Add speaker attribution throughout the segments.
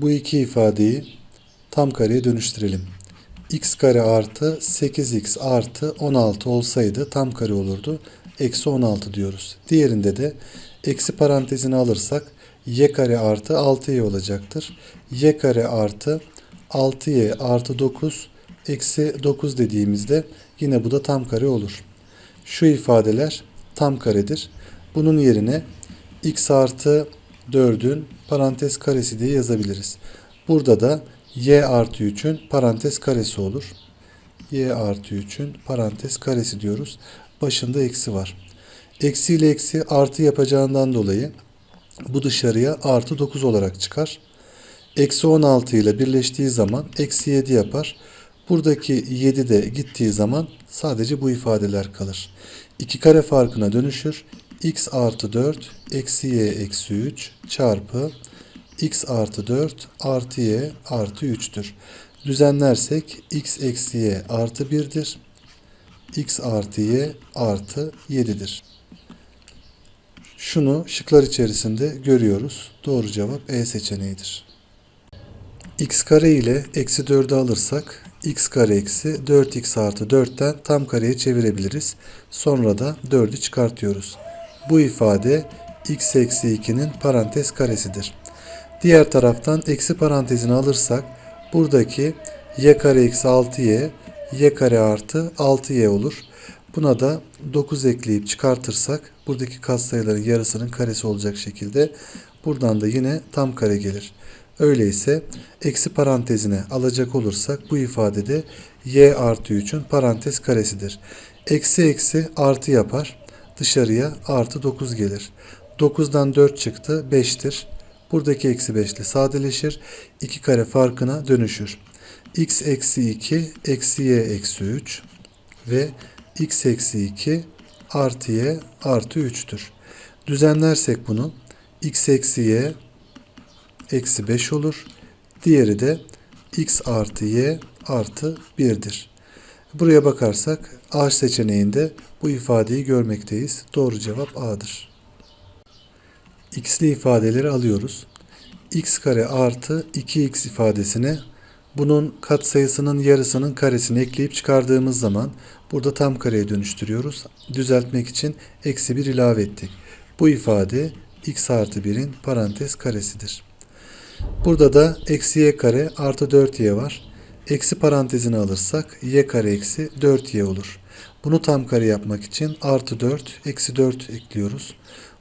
Speaker 1: Bu iki ifadeyi tam kareye dönüştürelim. x kare artı 8x artı 16 olsaydı tam kare olurdu. Eksi 16 diyoruz. Diğerinde de eksi parantezini alırsak y kare artı 6y olacaktır. y kare artı 6y artı 9 eksi 9 dediğimizde yine bu da tam kare olur. Şu ifadeler tam karedir. Bunun yerine x artı 4'ün parantez karesi diye yazabiliriz. Burada da y artı 3'ün parantez karesi olur. y artı 3'ün parantez karesi diyoruz. Başında eksi var. Eksi ile eksi artı yapacağından dolayı bu dışarıya artı 9 olarak çıkar. Eksi 16 ile birleştiği zaman eksi 7 yapar. Buradaki 7 de gittiği zaman sadece bu ifadeler kalır. 2 kare farkına dönüşür. X artı 4 eksi y eksi 3 çarpı x artı 4 artı y artı 3'tür. Düzenlersek x eksi y artı 1'dir. x artı y artı 7'dir. Şunu şıklar içerisinde görüyoruz. Doğru cevap E seçeneğidir. x kare ile eksi 4'ü alırsak x kare eksi 4x artı 4'ten tam kareye çevirebiliriz. Sonra da 4'ü çıkartıyoruz. Bu ifade x eksi 2'nin parantez karesidir. Diğer taraftan eksi parantezini alırsak buradaki y kare eksi 6y y kare artı 6y olur. Buna da 9 ekleyip çıkartırsak buradaki katsayıların yarısının karesi olacak şekilde buradan da yine tam kare gelir. Öyleyse eksi parantezine alacak olursak bu ifadede y artı 3'ün parantez karesidir. Eksi eksi artı yapar. Dışarıya artı 9 gelir. 9'dan 4 çıktı 5'tir. Buradaki eksi 5 ile sadeleşir. 2 kare farkına dönüşür. x eksi 2 eksi y eksi 3 ve x eksi 2 artı y artı 3'tür. Düzenlersek bunu x eksi y eksi 5 olur. Diğeri de x artı y artı 1'dir. Buraya bakarsak A seçeneğinde bu ifadeyi görmekteyiz. Doğru cevap A'dır. X'li ifadeleri alıyoruz. x kare artı 2x ifadesine bunun katsayısının yarısının karesini ekleyip çıkardığımız zaman burada tam kareye dönüştürüyoruz. Düzeltmek için eksi 1 ilave ettik. Bu ifade x artı 1'in parantez karesidir. Burada da eksi y kare artı 4y var. Eksi parantezini alırsak y kare eksi 4y olur. Bunu tam kare yapmak için artı 4 eksi 4 ekliyoruz.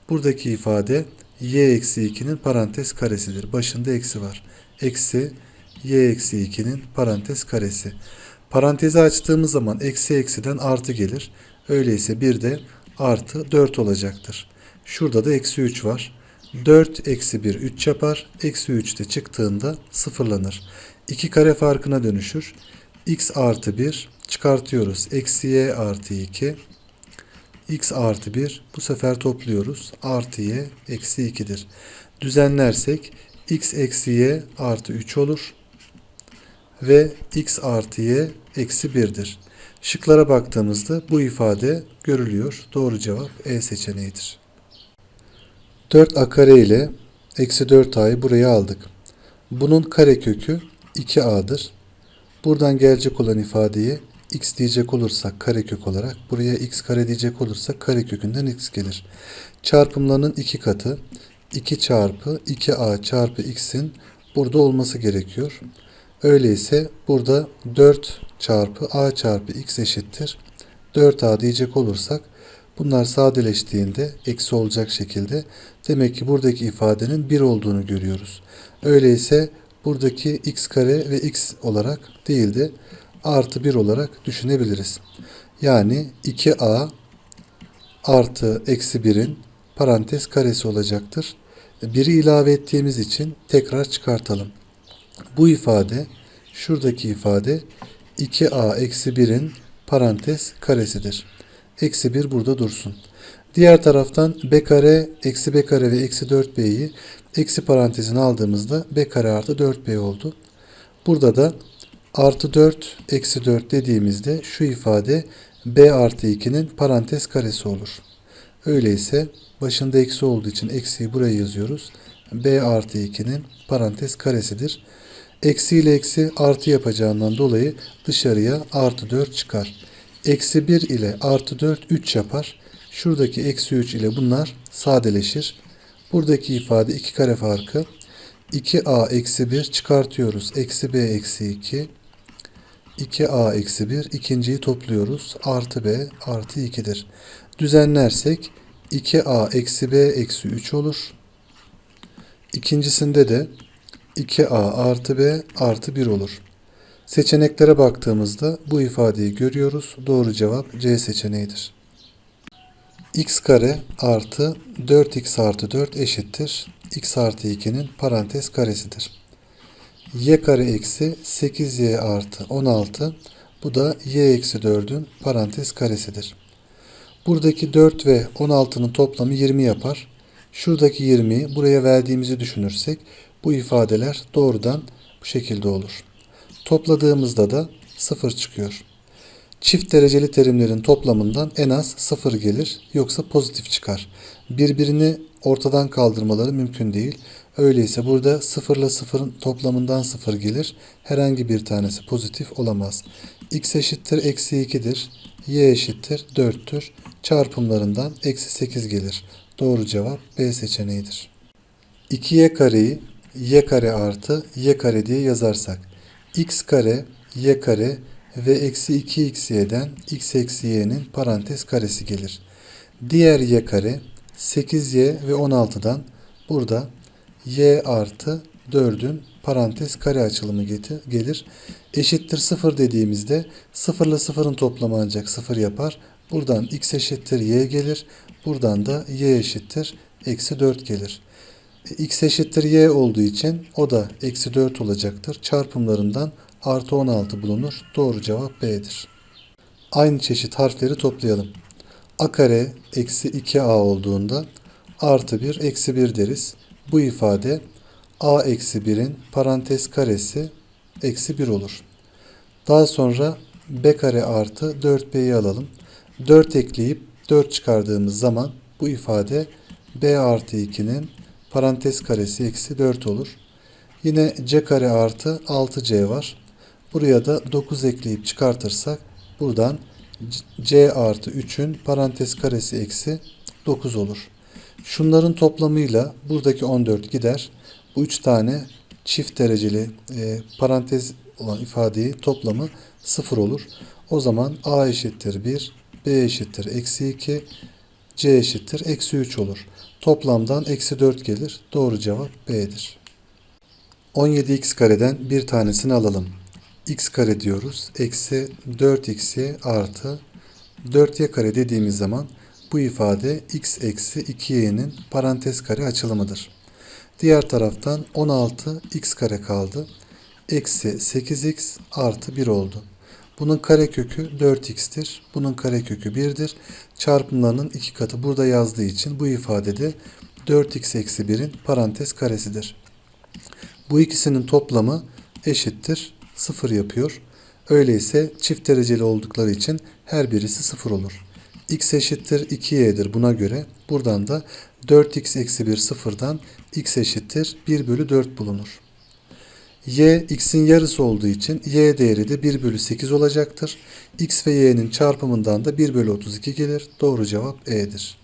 Speaker 1: Buradaki ifade y eksi 2'nin parantez karesidir. Başında eksi var. Eksi y eksi 2'nin parantez karesi. Parantezi açtığımız zaman eksi eksiden artı gelir. Öyleyse bir de artı 4 olacaktır. Şurada da eksi 3 var. 4 eksi 1 3 yapar. Eksi 3 de çıktığında sıfırlanır. 2 kare farkına dönüşür. X artı 1 çıkartıyoruz. Eksi y artı 2 x artı 1 bu sefer topluyoruz. Artı y eksi 2'dir. Düzenlersek x eksi y artı 3 olur. Ve x artı y eksi 1'dir. Şıklara baktığımızda bu ifade görülüyor. Doğru cevap E seçeneğidir. 4a kare ile eksi 4a'yı buraya aldık. Bunun kare kökü 2a'dır. Buradan gelecek olan ifadeyi x diyecek olursak karekök olarak buraya x kare diyecek olursak karekökünden x gelir. Çarpımlarının iki katı 2 çarpı 2a çarpı x'in burada olması gerekiyor. Öyleyse burada 4 çarpı a çarpı x eşittir. 4a diyecek olursak bunlar sadeleştiğinde eksi olacak şekilde demek ki buradaki ifadenin 1 olduğunu görüyoruz. Öyleyse buradaki x kare ve x olarak değil de artı 1 olarak düşünebiliriz. Yani 2a artı eksi 1'in parantez karesi olacaktır. 1'i ilave ettiğimiz için tekrar çıkartalım. Bu ifade şuradaki ifade 2a eksi 1'in parantez karesidir. Eksi 1 burada dursun. Diğer taraftan b kare eksi b kare ve eksi 4b'yi eksi parantezine aldığımızda b kare artı 4b oldu. Burada da artı 4 eksi 4 dediğimizde şu ifade b artı 2'nin parantez karesi olur. Öyleyse başında eksi olduğu için eksiyi buraya yazıyoruz. b artı 2'nin parantez karesidir. Eksi ile eksi artı yapacağından dolayı dışarıya artı 4 çıkar. Eksi 1 ile artı 4 3 yapar. Şuradaki eksi 3 ile bunlar sadeleşir. Buradaki ifade 2 kare farkı. 2a eksi 1 çıkartıyoruz. Eksi b eksi 2. 2a eksi 1 ikinciyi topluyoruz. Artı b artı 2'dir. Düzenlersek 2a eksi b eksi 3 olur. İkincisinde de 2a artı b artı 1 olur. Seçeneklere baktığımızda bu ifadeyi görüyoruz. Doğru cevap C seçeneğidir. X kare artı 4x artı 4 eşittir. x artı 2'nin parantez karesidir. y kare eksi 8y artı 16 bu da y eksi 4'ün parantez karesidir. Buradaki 4 ve 16'nın toplamı 20 yapar. Şuradaki 20'yi buraya verdiğimizi düşünürsek bu ifadeler doğrudan bu şekilde olur. Topladığımızda da 0 çıkıyor. Çift dereceli terimlerin toplamından en az 0 gelir yoksa pozitif çıkar. Birbirini ortadan kaldırmaları mümkün değil. Öyleyse burada 0 ile 0'ın toplamından 0 gelir. Herhangi bir tanesi pozitif olamaz. x eşittir eksi 2'dir. y eşittir 4'tür. Çarpımlarından eksi 8 gelir. Doğru cevap B seçeneğidir. 2y kareyi y kare artı y kare diye yazarsak x kare y kare ve eksi 2xy'den x eksi y'nin parantez karesi gelir. Diğer y kare 8y ve 16'dan burada y artı 4'ün parantez kare açılımı gelir. Eşittir 0 dediğimizde 0 ile 0'ın toplamı ancak 0 yapar. Buradan x eşittir y gelir. Buradan da y eşittir eksi 4 gelir. E, x eşittir y olduğu için o da eksi 4 olacaktır. Çarpımlarından artı 16 bulunur. Doğru cevap B'dir. Aynı çeşit harfleri toplayalım. a kare eksi 2a olduğunda artı 1 eksi 1 deriz. Bu ifade a eksi 1'in parantez karesi eksi 1 olur. Daha sonra b kare artı 4b'yi alalım. 4 ekleyip 4 çıkardığımız zaman bu ifade b artı 2'nin parantez karesi eksi 4 olur. Yine c kare artı 6c var. Buraya da 9 ekleyip çıkartırsak buradan c artı 3'ün parantez karesi eksi 9 olur. Şunların toplamıyla buradaki 14 gider. Bu 3 tane çift dereceli e, parantez olan ifadeyi toplamı 0 olur. O zaman a eşittir 1, b eşittir eksi 2, c eşittir eksi 3 olur. Toplamdan eksi 4 gelir. Doğru cevap B'dir. 17x kareden bir tanesini alalım. X kare diyoruz. Eksi 4xy artı 4y kare dediğimiz zaman bu ifade x eksi 2y'nin parantez kare açılımıdır. Diğer taraftan 16 x kare kaldı. Eksi 8x artı 1 oldu. Bunun karekökü 4x'tir. Bunun karekökü 1'dir. Çarpımlarının iki katı burada yazdığı için bu ifadede 4x eksi 1'in parantez karesidir. Bu ikisinin toplamı eşittir 0 yapıyor. Öyleyse çift dereceli oldukları için her birisi 0 olur. x eşittir 2y'dir buna göre. Buradan da 4x eksi 1 sıfırdan x eşittir 1 bölü 4 bulunur. y x'in yarısı olduğu için y değeri de 1 bölü 8 olacaktır. x ve y'nin çarpımından da 1 bölü 32 gelir. Doğru cevap E'dir.